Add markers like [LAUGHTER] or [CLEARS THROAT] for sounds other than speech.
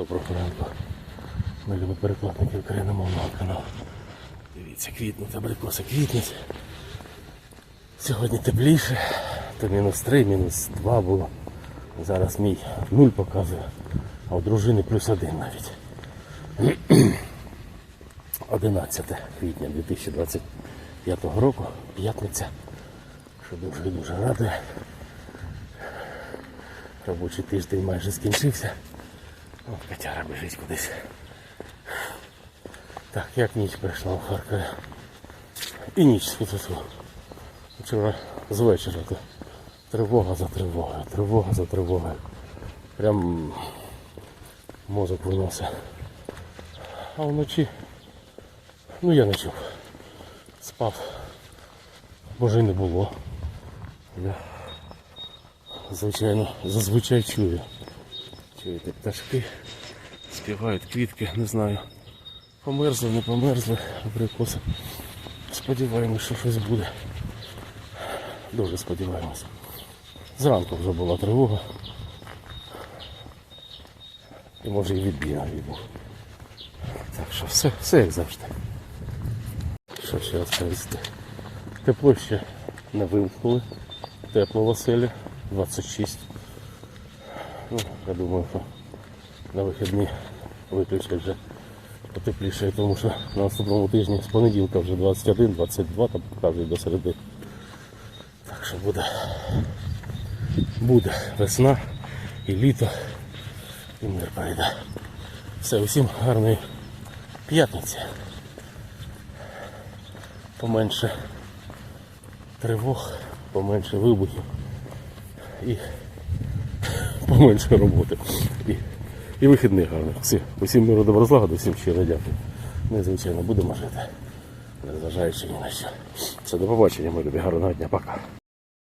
Доброго ранку. Ми любимо перекладники україномовного каналу. Дивіться, квітнуть, абрикоси квітнуть. Сьогодні тепліше, то мінус 3, мінус 2 було. Зараз мій 0 показує, а у дружини плюс 1 навіть. [CLEARS THROAT] 11 квітня 2025 року, п'ятниця, що дуже дуже радує. Робочий тиждень майже скінчився. О, Петяра біжить кудись. Так, як ніч прийшла у Харкові. І ніч світу. Вчора з вечора то тривога за тривогою, тривога за тривогою. Прям мозок виносить. А вночі, ну я не чув. Спав. Може й не було. Я звичайно зазвичай чую. Чуєте, пташки співають квітки, не знаю. Померзли, не померзли, абрикоси. Сподіваємось, що щось буде. Дуже сподіваємось. Зранку вже була тривога. І може і відбій навіть був. Так що все, все як завжди. Що ще розповісти? Тепло ще не вимкнули. Тепло в оселі 26. Ну, я думаю, що на вихідні виключать вже потепліше, тому що на наступному тижні з понеділка вже 21, 22 там показують до середи. Так що буде, буде весна і літо, і мир прийде. Все, усім гарної п'ятниці. Поменше тривог, поменше вибухів і поменше роботи. І, і вихідних гарних. Всі, усім миру добро злагоду, всім щиро дякую. Ми, звичайно, будемо жити, незважаючи ні на що. Все, до побачення, мої любі, гарного дня, пока.